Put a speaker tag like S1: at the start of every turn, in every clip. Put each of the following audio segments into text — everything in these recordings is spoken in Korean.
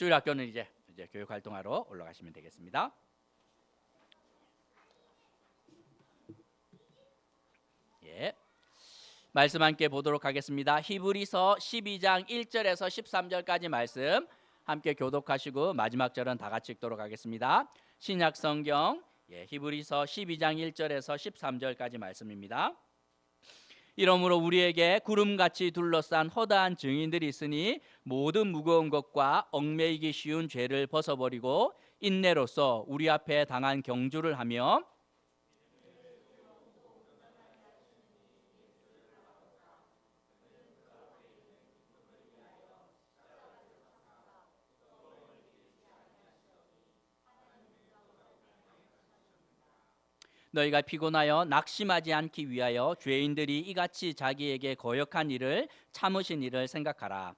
S1: 주일 학교는 이제 이제 교육 활동하러 올라가시면 되겠습니다. 예. 말씀 함께 보도록 하겠습니다. 히브리서 12장 1절에서 13절까지 말씀 함께 교독하시고 마지막 절은 다 같이 읽도록 하겠습니다. 신약 성경 예, 히브리서 12장 1절에서 13절까지 말씀입니다. 이러므로 우리에게 구름같이 둘러싼 허다한 증인들이 있으니 모든 무거운 것과 얽매이기 쉬운 죄를 벗어버리고 인내로서 우리 앞에 당한 경주를 하며 너희가 피곤하여 낙심하지 않기 위하여 죄인들이 이같이 자기에게 거역한 일을 참으신 일을 생각하라.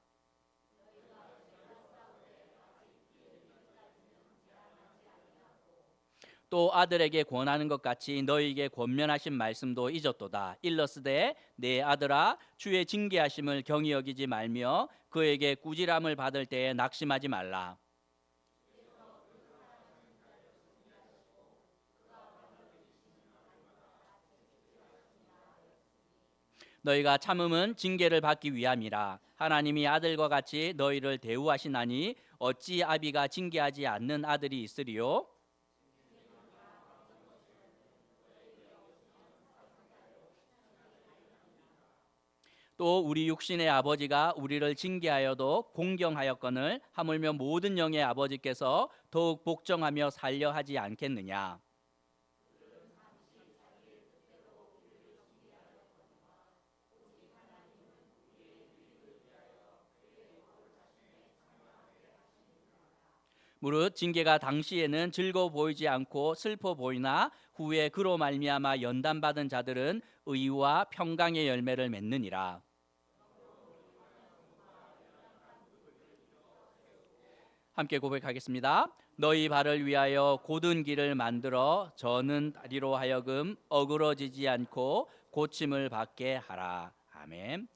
S1: 또 아들에게 권하는 것 같이 너희에게 권면하신 말씀도 잊었도다. 일러스되 내 아들아 주의 징계하심을 경히 여기지 말며 그에게 꾸지람을 받을 때에 낙심하지 말라. 너희가 참음은 징계를 받기 위함이라. 하나님이 아들과 같이 너희를 대우하시나니 어찌 아비가 징계하지 않는 아들이 있으리요? 또 우리 육신의 아버지가 우리를 징계하여도 공경하였거늘 하물며 모든 영의 아버지께서 더욱 복종하며 살려 하지 않겠느냐 무릇 징계가 당시에는 즐거워 보이지 않고 슬퍼 보이나 후에 그로 말미암아 연단받은 자들은 의와 평강의 열매를 맺느니라. 함께 고백하겠습니다. 너희 발을 위하여 고든 길을 만들어 저는 다리로 하여금 어그러지지 않고 고침을 받게 하라. 아멘.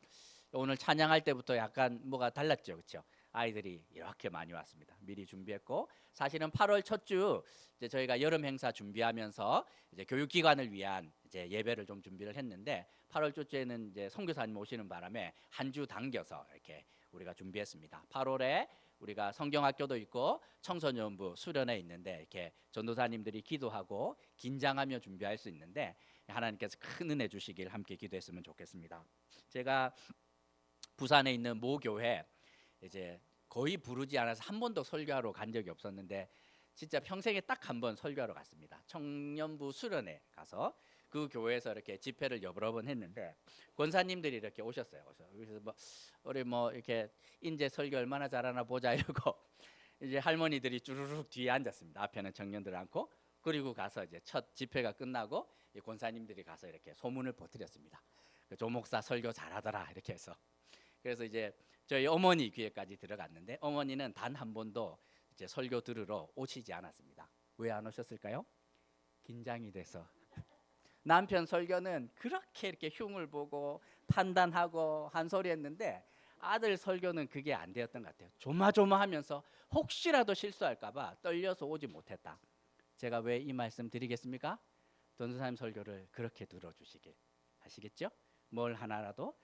S1: 오늘 찬양할 때부터 약간 뭐가 달랐죠, 그렇죠? 아이들이 이렇게 많이 왔습니다. 미리 준비했고 사실은 8월 첫 주 이제 저희가 여름 행사 준비하면서 이제 교육기관을 위한 이제 예배를 좀 준비를 했는데 8월 첫째는 이제 선교사님 오시는 바람에 한 주 당겨서 이렇게 우리가 준비했습니다. 8월에 우리가 성경학교도 있고 청소년부 수련회 있는데 이렇게 전도사님들이 기도하고 긴장하며 준비할 수 있는데 하나님께서 큰 은혜 주시길 함께 기도했으면 좋겠습니다. 제가 부산에 있는 모 교회 이제 거의 부르지 않아서 한 번도 설교하러 간 적이 없었는데 진짜 평생에 딱 한 번 설교하러 갔습니다. 청년부 수련회 가서 그 교회에서 이렇게 집회를 여러 번 했는데 권사님들이 이렇게 오셨어요. 그래서 뭐 우리 뭐 이렇게 인재 설교 얼마나 잘하나 보자 이러고 이제 할머니들이 주르륵 뒤에 앉았습니다. 앞에는 청년들 앉고 그리고 가서 이제 첫 집회가 끝나고 이 권사님들이 가서 이렇게 소문을 퍼뜨렸습니다. 그조 목사 설교 잘하더라 이렇게 해서 그래서 이제 저희 어머니 귀에까지 들어갔는데 어머니는 단 한 번도 이제 설교 들으러 오시지 않았습니다. 왜 안 오셨을까요? 긴장이 돼서 남편 설교는 그렇게 이렇게 흉을 보고 판단하고 한 소리 했는데 아들 설교는 그게 안 되었던 것 같아요. 조마조마하면서 혹시라도 실수할까봐 떨려서 오지 못했다. 제가 왜 이 말씀 드리겠습니까? 전도사님 설교를 그렇게 들어주시길 하시겠죠? 뭘 하나라도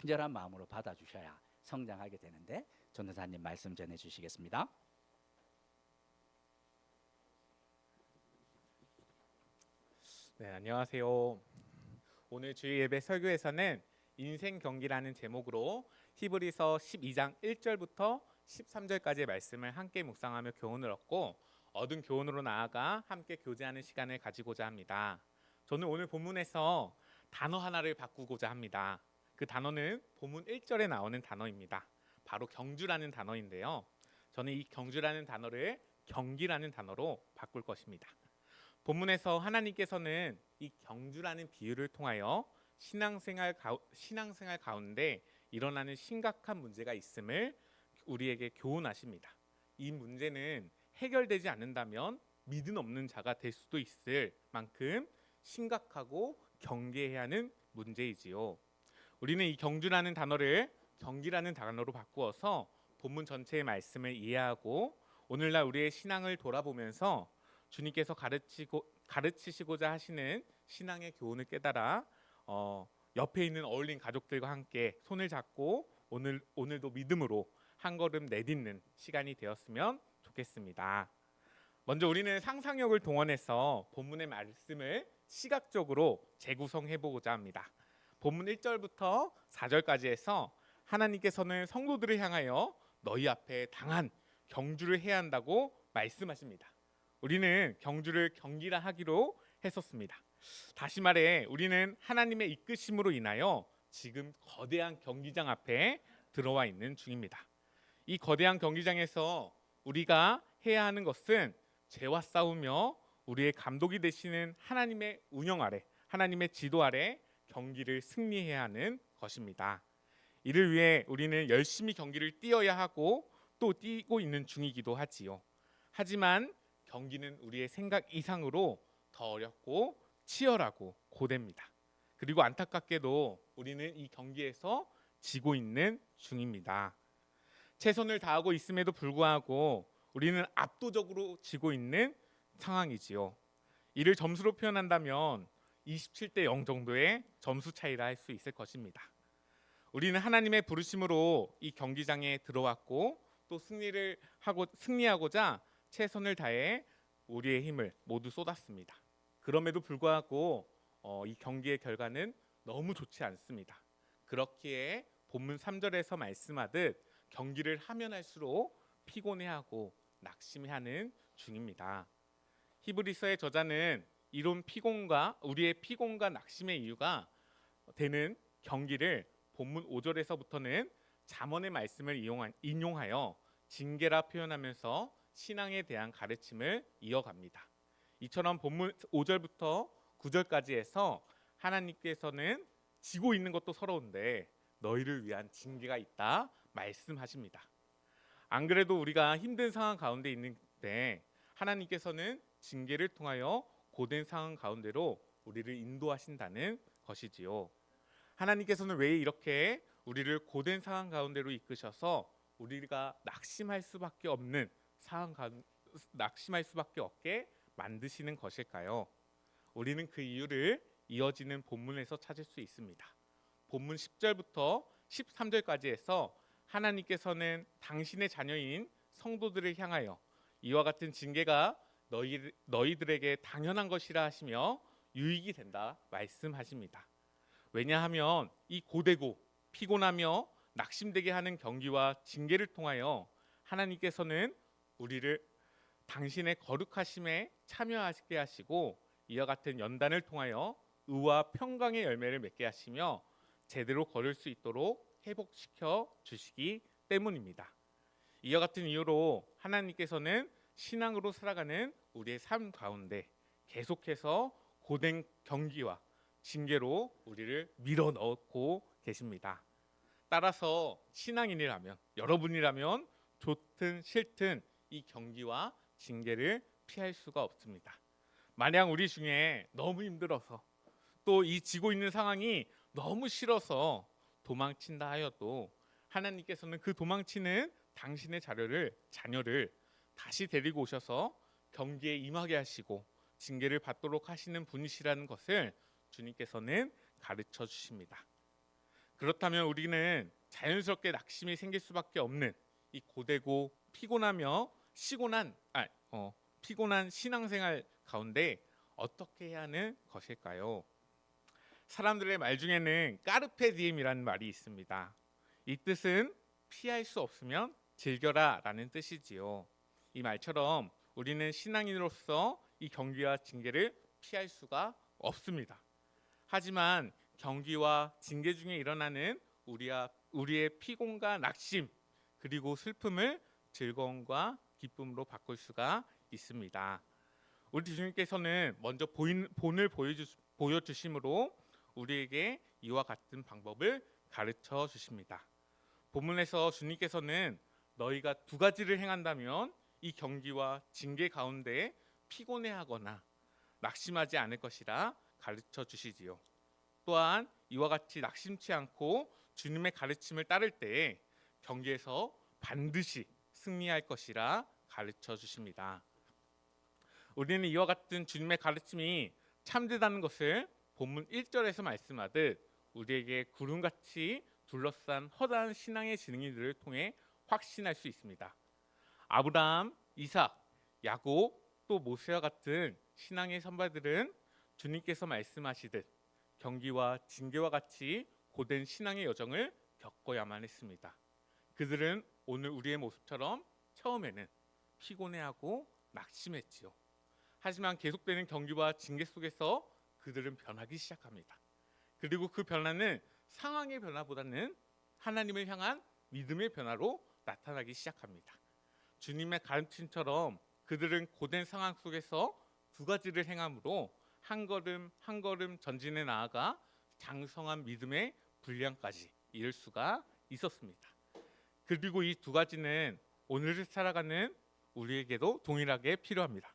S1: 간절한 마음으로 받아주셔야 성장하게 되는데 전도사님 말씀 전해 주시겠습니다.
S2: 네, 안녕하세요. 오늘 주일 예배 설교에서는 인생 경기라는 제목으로 히브리서 12장 1절부터 13절까지의 말씀을 함께 묵상하며 교훈을 얻고 얻은 교훈으로 나아가 함께 교제하는 시간을 가지고자 합니다. 저는 오늘 본문에서 단어 하나를 바꾸고자 합니다. 그 단어는 본문 1절에 나오는 단어입니다. 바로 경주라는 단어인데요. 저는 이 경주라는 단어를 경기라는 단어로 바꿀 것입니다. 본문에서 하나님께서는 이 경주라는 비유를 통하여 신앙생활 가, 신앙생활 가운데 일어나는 심각한 문제가 있음을 우리에게 교훈하십니다. 이 문제는 해결되지 않는다면 믿음 없는 자가 될 수도 있을 만큼 심각하고 경계해야 하는 문제이지요. 우리는 이 경주라는 단어를 경기라는 단어로 바꾸어서 본문 전체의 말씀을 이해하고 오늘날 우리의 신앙을 돌아보면서 주님께서 가르치고 가르치시고자 하시는 신앙의 교훈을 깨달아 어, 옆에 있는 어울린 가족들과 함께 손을 잡고 오늘 오늘도 믿음으로 한 걸음 내딛는 시간이 되었으면 좋겠습니다. 먼저 우리는 상상력을 동원해서 본문의 말씀을 시각적으로 재구성해 보고자 합니다. 본문 1절부터 4절까지 해서 하나님께서는 성도들을 향하여 너희 앞에 당한 경주를 해야 한다고 말씀하십니다. 우리는 경주를 경기라 하기로 했었습니다. 다시 말해 우리는 하나님의 이끄심으로 인하여 지금 거대한 경기장 앞에 들어와 있는 중입니다. 이 거대한 경기장에서 우리가 해야 하는 것은 죄와 싸우며 우리의 감독이 되시는 하나님의 운영 아래, 하나님의 지도 아래 경기를 승리해야 하는 것입니다. 이를 위해 우리는 열심히 경기를 뛰어야 하고 또 뛰고 있는 중이기도 하지요. 하지만 경기는 우리의 생각 이상으로 더 어렵고 치열하고 고됩니다. 그리고 안타깝게도 우리는 이 경기에서 지고 있는 중입니다. 최선을 다하고 있음에도 불구하고 우리는 압도적으로 지고 있는 상황이지요. 이를 점수로 표현한다면 27대 0 정도의 점수 차이라 할 수 있을 것입니다. 우리는 하나님의 부르심으로 이 경기장에 들어왔고 또 승리를 하고 승리하고자 최선을 다해 우리의 힘을 모두 쏟았습니다. 그럼에도 불구하고 어, 이 경기의 결과는 너무 좋지 않습니다. 그렇기에 본문 3절에서 말씀하듯 경기를 하면 할수록 피곤해하고 낙심해하는 중입니다. 히브리서의 저자는 이런 피곤과 우리의 피곤과 낙심의 이유가 되는 경기를 본문 5절에서부터는 잠언의 말씀을 이용한, 인용하여 징계라 표현하면서 신앙에 대한 가르침을 이어갑니다. 이처럼 본문 5절부터 9절까지 해서 하나님께서는 지고 있는 것도 서러운데 너희를 위한 징계가 있다 말씀하십니다. 안 그래도 우리가 힘든 상황 가운데 있는데 하나님께서는 징계를 통하여 고된 상황 가운데로 우리를 인도하신다는 것이지요. 하나님께서는 왜 이렇게 우리를 고된 상황 가운데로 이끄셔서 우리가 낙심할 수밖에 없는 상황 가 낙심할 수밖에 없게 만드시는 것일까요? 우리는 그 이유를 이어지는 본문에서 찾을 수 있습니다. 본문 10절부터 13절까지 해서 하나님께서는 당신의 자녀인 성도들을 향하여 이와 같은 징계가 너희 너희들에게 당연한 것이라 하시며 유익이 된다 말씀하십니다. 왜냐하면 이 고되고 피곤하며 낙심되게 하는 경기와 징계를 통하여 하나님께서는 우리를 당신의 거룩하심에 참여하게 하시고 이와 같은 연단을 통하여 의와 평강의 열매를 맺게 하시며 제대로 걸을 수 있도록 회복시켜 주시기 때문입니다. 이와 같은 이유로 하나님께서는 신앙으로 살아가는 우리의 삶 가운데 계속해서 고된 경기와 징계로 우리를 밀어 넣고 계십니다. 따라서 신앙인이라면 여러분이라면 좋든 싫든 이 경기와 징계를 피할 수가 없습니다. 만약 우리 중에 너무 힘들어서 또 이 지고 있는 상황이 너무 싫어서 도망친다 하여도 하나님께서는 그 도망치는 당신의 자녀를 자녀를 다시 데리고 오셔서 경기에 임하게 하시고 징계를 받도록 하시는 분이시라는 것을 주님께서는 가르쳐 주십니다. 그렇다면 우리는 자연스럽게 낙심이 생길 수밖에 없는 이 고되고 피곤하며 시곤한 아, 어, 피곤한 신앙생활 가운데 어떻게 해야 하는 것일까요? 사람들의 말 중에는 까르페 디엠이라는 말이 있습니다. 이 뜻은 피할 수 없으면 즐겨라라는 뜻이지요. 이 말처럼 우리는 신앙인으로서 이 경기와 징계를 피할 수가 없습니다. 하지만 경기와 징계 중에 일어나는 우리와 우리의 피곤과 낙심 그리고 슬픔을 즐거움과 기쁨으로 바꿀 수가 있습니다. 우리 주님께서는 먼저 보인, 본을 보여주, 보여주심으로 우리에게 이와 같은 방법을 가르쳐 주십니다. 본문에서 주님께서는 너희가 두 가지를 행한다면 이 경기와 징계 가운데 피곤해하거나 낙심하지 않을 것이라 가르쳐 주시지요. 또한 이와 같이 낙심치 않고 주님의 가르침을 따를 때에 경기에서 반드시 승리할 것이라 가르쳐 주십니다. 우리는 이와 같은 주님의 가르침이 참되다는 것을 본문 1절에서 말씀하듯 우리에게 구름같이 둘러싼 허다한 신앙의 진리들을 통해 확신할 수 있습니다. 아브라함, 이삭, 야곱, 또 모세와 같은 신앙의 선발들은 주님께서 말씀하시듯 경기와 징계와 같이 고된 신앙의 여정을 겪어야만 했습니다. 그들은 오늘 우리의 모습처럼 처음에는 피곤해하고 낙심했지요. 하지만 계속되는 경기와 징계 속에서 그들은 변하기 시작합니다. 그리고 그 변화는 상황의 변화보다는 하나님을 향한 믿음의 변화로 나타나기 시작합니다. 주님의 가르침처럼 그들은 고된 상황 속에서 두 가지를 행함으로 한 걸음 한 걸음 전진해 나아가 장성한 믿음의 분량까지 이룰 수가 있었습니다. 그리고 이 두 가지는 오늘을 살아가는 우리에게도 동일하게 필요합니다.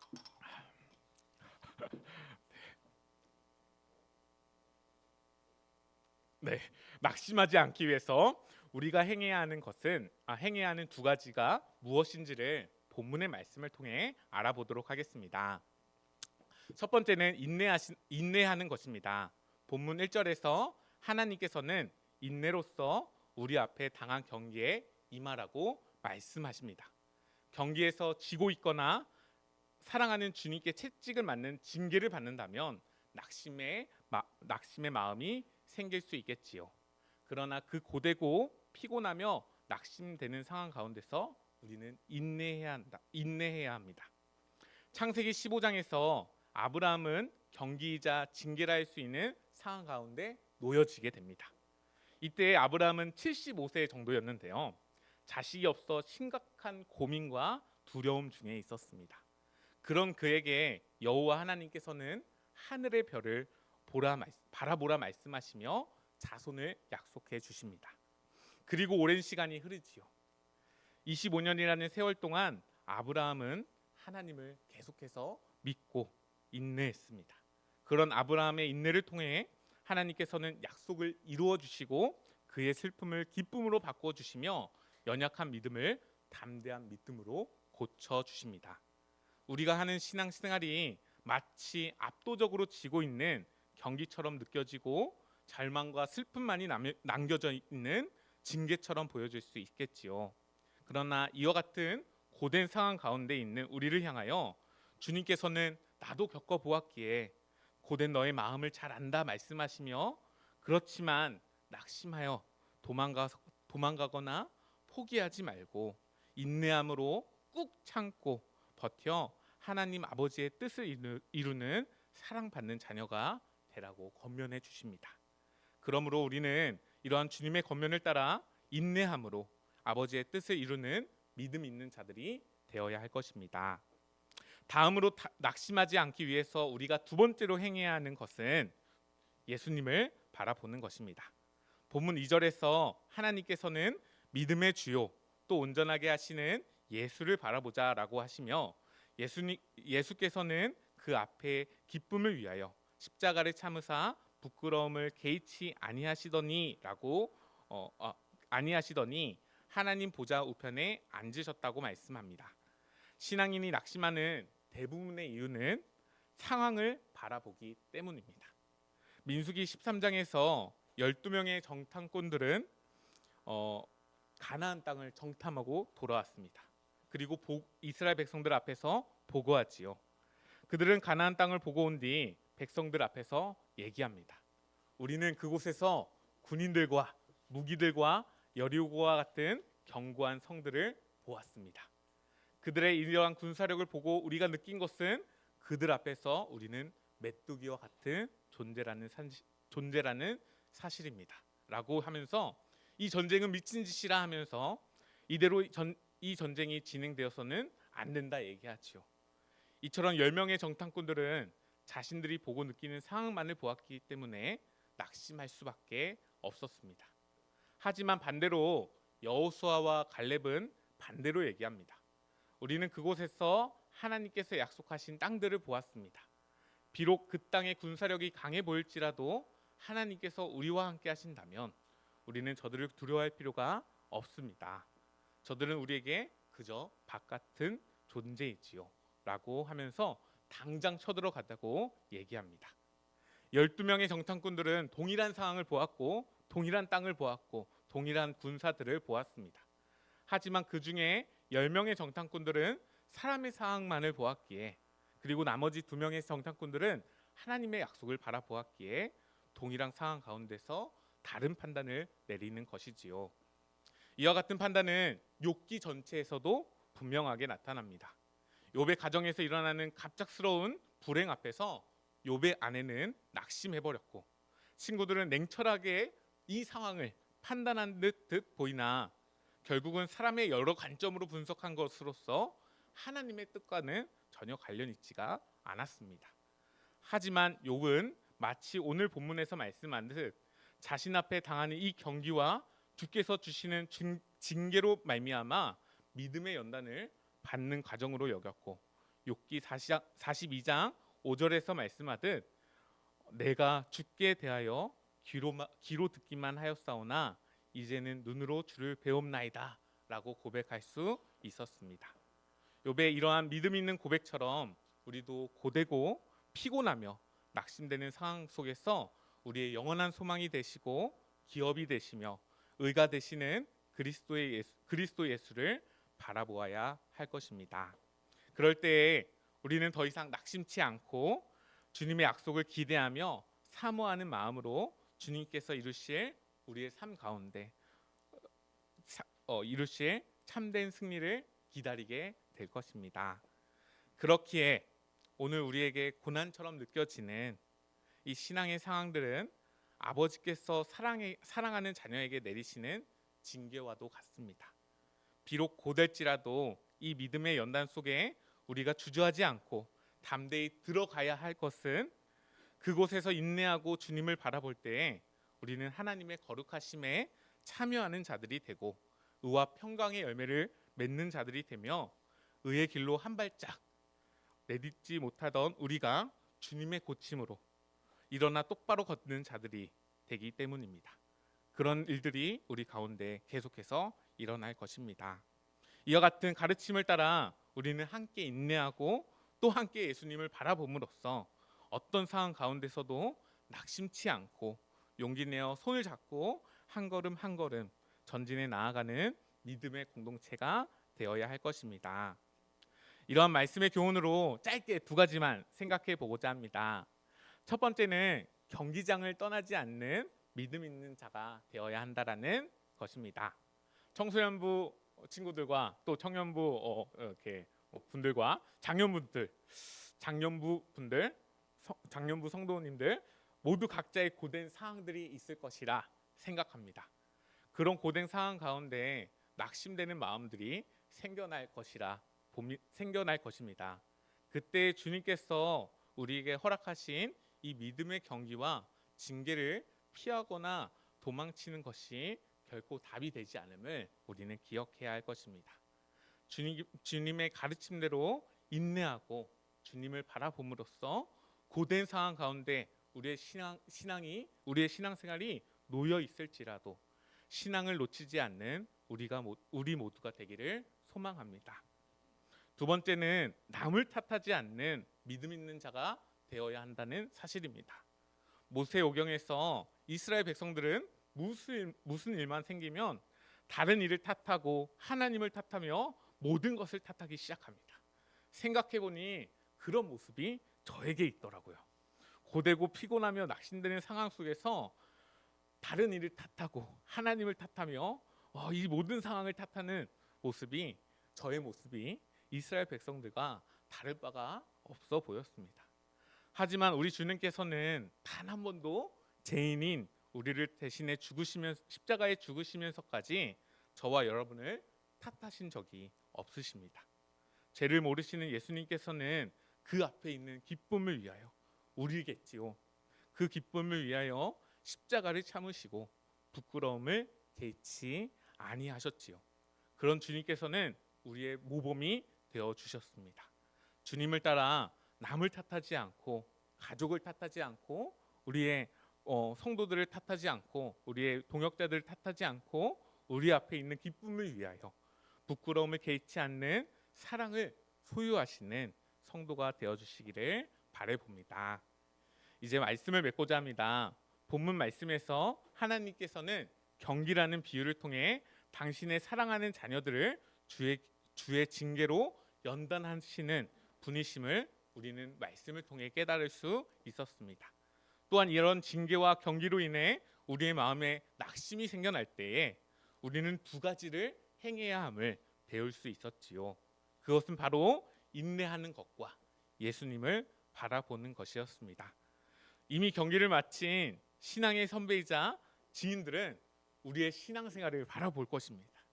S2: 네, 낙심하지 않기 위해서 우리가 행해야 하는 것은 아, 행해야 하는 두 가지가 무엇인지를 본문의 말씀을 통해 알아보도록 하겠습니다. 첫 번째는 인내하신, 인내하는 것입니다. 본문 1절에서 하나님께서는 인내로서 우리 앞에 당한 경기에 임하라고 말씀하십니다. 경기에서 지고 있거나 사랑하는 주님께 채찍을 맞는 징계를 받는다면 낙심의 마, 낙심의 마음이 생길 수 있겠지요. 그러나 그 고되고 피곤하며 낙심되는 상황 가운데서 우리는 인내해야 한다. 인내해야 합니다. 창세기 15장에서 아브라함은 경기이자 징계라 할 수 있는 상황 가운데 놓여지게 됩니다. 이때 아브라함은 75세 정도였는데요. 자식이 없어 심각한 고민과 두려움 중에 있었습니다. 그런 그에게 여호와 하나님께서는 하늘의 별을 보라 말- 바라보라 말씀하시며 자손을 약속해 주십니다. 그리고 오랜 시간이 흐르지요. 25년이라는 세월 동안 아브라함은 하나님을 계속해서 믿고 인내했습니다. 그런 아브라함의 인내를 통해 하나님께서는 약속을 이루어 주시고 그의 슬픔을 기쁨으로 바꿔 주시며 연약한 믿음을 담대한 믿음으로 고쳐 주십니다. 우리가 하는 신앙 생활이 마치 압도적으로 지고 있는 경기처럼 느껴지고 절망과 슬픔만이 남- 남겨져 있는 징계처럼 보여질 수 있겠지요. 그러나 이와 같은 고된 상황 가운데 있는 우리를 향하여 주님께서는 나도 겪어 보았기에 고된 너의 마음을 잘 안다 말씀하시며 그렇지만 낙심하여 도망가 도망가거나 포기하지 말고 인내함으로 꾹 참고 버텨 하나님 아버지의 뜻을 이루- 이루는 사랑받는 자녀가 되라고 권면해 주십니다. 그러므로 우리는 이러한 주님의 권면을 따라 인내함으로 아버지의 뜻을 이루는 믿음 있는 자들이 되어야 할 것입니다. 다음으로 다- 낙심하지 않기 위해서 우리가 두 번째로 행해야 하는 것은 예수님을 바라보는 것입니다. 본문 2절에서 하나님께서는 믿음의 주요 또 온전하게 하시는 예수를 바라보자라고 하시며 예수님 예수께서는 그 앞에 기쁨을 위하여 십자가를 참으사 부끄러움을 개의치 아니하시더니라고 어, 어, 아니하시더니 하나님 보좌 우편에 앉으셨다고 말씀합니다. 신앙인이 낙심하는 대부분의 이유는 상황을 바라보기 때문입니다. 민수기 13장에서 12명의 정탐꾼들은 어, 가나안 땅을 정탐하고 돌아왔습니다. 그리고 보, 이스라엘 백성들 앞에서 보고하지요. 그들은 가나안 땅을 보고 온 뒤 백성들 앞에서 얘기합니다. 우리는 그곳에서 군인들과 무기들과 여리고와 같은 견고한 성들을 보았습니다. 그들의 이러한 군사력을 보고 우리가 느낀 것은 그들 앞에서 우리는 메뚜기와 같은 존재라는 산시, 존재라는 사실입니다.라고 하면서 이 전쟁은 미친 짓이라 하면서 이대로 전, 이 전쟁이 진행되어서는 안 된다 얘기하지요. 이처럼 10명의 정탐꾼들은 자신들이 보고 느끼는 상황만을 보았기 때문에 낙심할 수밖에 없었습니다. 하지만 반대로 여호수아와 갈렙은 반대로 얘기합니다. 우리는 그곳에서 하나님께서 약속하신 땅들을 보았습니다. 비록 그 땅의 군사력이 강해 보일지라도 하나님께서 우리와 함께 하신다면 우리는 저들을 두려워할 필요가 없습니다. 저들은 우리에게 그저 바깥은 존재이지요. 라고 하면서 당장 쳐들어갔다고 얘기합니다. 12명의 정탐꾼들은 동일한 상황을 보았고 동일한 땅을 보았고 동일한 군사들을 보았습니다. 하지만 그 중에 10명의 정탐꾼들은 사람의 상황만을 보았기에 그리고 나머지 두 명의 정탐꾼들은 하나님의 약속을 바라보았기에 동일한 상황 가운데서 다른 판단을 내리는 것이지요. 이와 같은 판단은 욥기 전체에서도 분명하게 나타납니다. 욥의 가정에서 일어나는 갑작스러운 불행 앞에서 욥의 아내는 낙심해 버렸고 친구들은 냉철하게 이 상황을 판단한 듯, 듯 보이나 결국은 사람의 여러 관점으로 분석한 것으로서 하나님의 뜻과는 전혀 관련 있지가 않았습니다. 하지만 욥은 마치 오늘 본문에서 말씀한 듯 자신 앞에 당하는 이 경기와 주께서 주시는 징- 징계로 말미암아 믿음의 연단을 받는 과정으로 여겼고 욥기 42장 5절에서 말씀하듯 내가 주께 대하여 귀로, 귀로 듣기만 하였사오나 이제는 눈으로 주를 배움나이다 라고 고백할 수 있었습니다. 욥의 이러한 믿음 있는 고백처럼 우리도 고되고 피곤하며 낙심되는 상황 속에서 우리의 영원한 소망이 되시고 기업이 되시며 의가 되시는 그리스도의 예수, 그리스도 예수를 바라보아야 할 것입니다. 그럴 때에 우리는 더 이상 낙심치 않고 주님의 약속을 기대하며 사모하는 마음으로 주님께서 이루실 우리의 삶 가운데 사- 어, 이루실 참된 승리를 기다리게 될 것입니다. 그렇기에 오늘 우리에게 고난처럼 느껴지는 이 신앙의 상황들은 아버지께서 사랑해, 사랑하는 자녀에게 내리시는 징계와도 같습니다. 비록 고될지라도 이 믿음의 연단 속에 우리가 주저하지 않고 담대히 들어가야 할 것은 그곳에서 인내하고 주님을 바라볼 때에 우리는 하나님의 거룩하심에 참여하는 자들이 되고 의와 평강의 열매를 맺는 자들이 되며 의의 길로 한 발짝 내딛지 못하던 우리가 주님의 고침으로 일어나 똑바로 걷는 자들이 되기 때문입니다. 그런 일들이 우리 가운데 계속해서 일어날 것입니다. 이와 같은 가르침을 따라 우리는 함께 인내하고 또 함께 예수님을 바라봄으로써 어떤 상황 가운데서도 낙심치 않고 용기 내어 손을 잡고 한 걸음 한 걸음 전진해 나아가는 믿음의 공동체가 되어야 할 것입니다. 이러한 말씀의 교훈으로 짧게 두 가지만 생각해 보고자 합니다. 첫 번째는 경기장을 떠나지 않는 믿음 있는 자가 되어야 한다라는 것입니다. 청소년부 친구들과 또 청년부 어, 이렇게 분들과 장년분들, 장년부 분들, 성- 장년부 성도님들 모두 각자의 고된 상황들이 있을 것이라 생각합니다. 그런 고된 상황 가운데 낙심되는 마음들이 생겨날 것이라 생겨날 것입니다. 그때 주님께서 우리에게 허락하신 이 믿음의 경기와 징계를 피하거나 도망치는 것이 결코 답이 되지 않음을 우리는 기억해야 할 것입니다. 주님, 주님의 가르침대로 인내하고 주님을 바라봄으로써 고된 상황 가운데 우리의 신앙, 신앙이 우리의 신앙생활이 놓여 있을지라도 신앙을 놓치지 않는 우리가 모- 우리 모두가 되기를 소망합니다. 두 번째는 남을 탓하지 않는 믿음 있는 자가 되어야 한다는 사실입니다. 모세 오경에서 이스라엘 백성들은 무슨 무슨 일만 생기면 다른 일을 탓하고 하나님을 탓하며 모든 것을 탓하기 시작합니다. 생각해 보니 그런 모습이 저에게 있더라고요. 고되고 피곤하며 낙심되는 상황 속에서 다른 일을 탓하고 하나님을 탓하며 어, 이 모든 상황을 탓하는 모습이 저의 모습이 이스라엘 백성들과 다를 바가 없어 보였습니다. 하지만 우리 주님께서는 단 한 번도 죄인인 우리를 대신해 죽으시면 십자가에 죽으시면서까지 저와 여러분을 탓하신 적이 없으십니다. 죄를 모르시는 예수님께서는 그 앞에 있는 기쁨을 위하여 우리겠지요. 그 기쁨을 위하여 십자가를 참으시고 부끄러움을 개치 아니하셨지요. 그런 주님께서는 우리의 모범이 되어 주셨습니다. 주님을 따라 남을 탓하지 않고 가족을 탓하지 않고 우리의 어, 성도들을 탓하지 않고 우리의 동역자들을 탓하지 않고 우리 앞에 있는 기쁨을 위하여 부끄러움을 개의치 않는 사랑을 소유하시는 성도가 되어 주시기를 바래 봅니다. 이제 말씀을 맺고자 합니다. 본문 말씀에서 하나님께서는 경기라는 비유를 통해 당신의 사랑하는 자녀들을 주의 주의 징계로 연단하시는 분이심을 우리는 말씀을 통해 깨달을 수 있었습니다. 또한 이런 징계와 경기로 인해 우리의 마음에 낙심이 생겨날 때에 우리는 두 가지를 행해야 함을 배울 수 있었지요. 그것은 바로 인내하는 것과 예수님을 바라보는 것이었습니다. 이미 경기를 마친 신앙의 선배이자 증인들은 우리의 신앙생활을 바라볼 것입니다.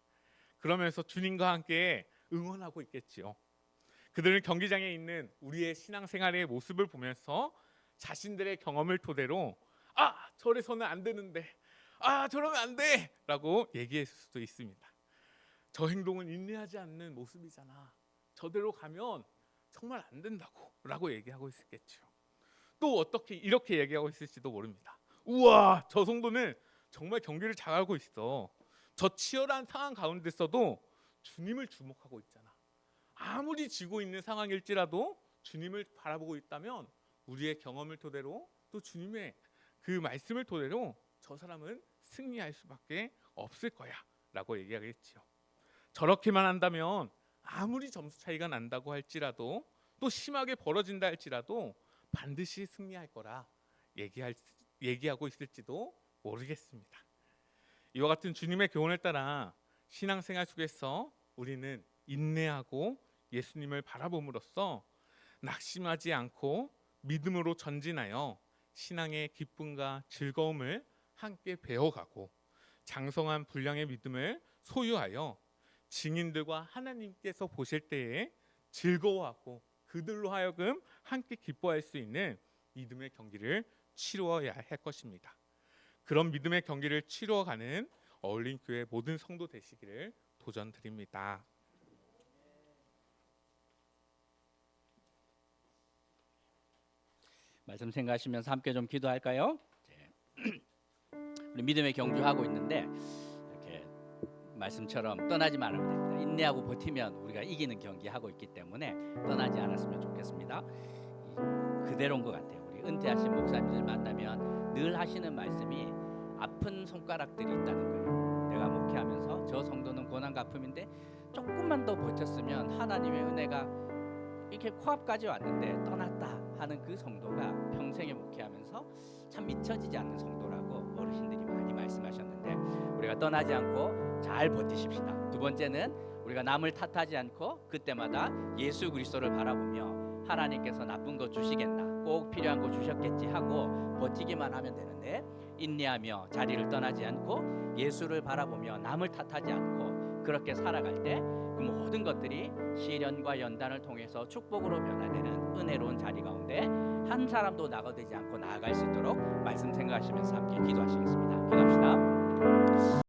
S2: 그러면서 주님과 함께 응원하고 있겠지요. 그들은 경기장에 있는 우리의 신앙생활의 모습을 보면서 자신들의 경험을 토대로 아 저래서는 안 되는데 아 저러면 안 돼라고 얘기했을 수도 있습니다. 저 행동은 인내하지 않는 모습이잖아. 저대로 가면 정말 안 된다고라고 얘기하고 있었겠죠. 또 어떻게 이렇게 얘기하고 있을지도 모릅니다. 우와 저 성도는 정말 경기를 잘하고 있어. 저 치열한 상황 가운데서도 주님을 주목하고 있잖아. 아무리 지고 있는 상황일지라도 주님을 바라보고 있다면 우리의 경험을 토대로 또 주님의 그 말씀을 토대로 저 사람은 승리할 수밖에 없을 거야라고 얘기하겠지요. 저렇게만 한다면 아무리 점수 차이가 난다고 할지라도 또 심하게 벌어진다 할지라도 반드시 승리할 거라 얘기할 얘기하고 있을지도 모르겠습니다. 이와 같은 주님의 교훈을 따라 신앙생활 속에서 우리는 인내하고 예수님을 바라봄으로써 낙심하지 않고 믿음으로 전진하여 신앙의 기쁨과 즐거움을 함께 배워가고 장성한 분량의 믿음을 소유하여 증인들과 하나님께서 보실 때에 즐거워하고 그들로 하여금 함께 기뻐할 수 있는 믿음의 경기를 치루어야 할 것입니다. 그런 믿음의 경기를 치루어가는 어울린 교회 모든 성도 되시기를 도전드립니다.
S1: 말씀 생각하시면서 함께 좀 기도할까요? 네. 우리 믿음의 경주하고 있는데 이렇게 말씀처럼 떠나지 말아야 됩니다. 인내하고 버티면 우리가 이기는 경기 하고 있기 때문에 떠나지 않았으면 좋겠습니다. 이- 그대로인 것 같아요. 우리 은퇴하신 목사님들 만나면 늘 하시는 말씀이 아픈 손가락들이 있다는 거예요. 내가 목회하면서 저 성도는 고난 가품인데 조금만 더 버텼으면 하나님의 은혜가 이렇게 코앞까지 왔는데 떠났다 하는 그 성도가 평생에 목회하면서 참 미쳐지지 않는 성도라고 어르신들이 많이 말씀하셨는데 우리가 떠나지 않고 잘 버티십시다. 두 번째는 우리가 남을 탓하지 않고 그때마다 예수 그리스도를 바라보며 하나님께서 나쁜 거 주시겠나 꼭 필요한 거 주셨겠지 하고 버티기만 하면 되는데 인내하며 자리를 떠나지 않고 예수를 바라보며 남을 탓하지 않고 그렇게 살아갈 때 그 모든 것들이 시련과 연단을 통해서 축복으로 변화되는 은혜로운 자리 가운데 한 사람도 나가되지 않고 나아갈 수 있도록 말씀 생각하시면서 함께 기도하시겠습니다. 기도합시다.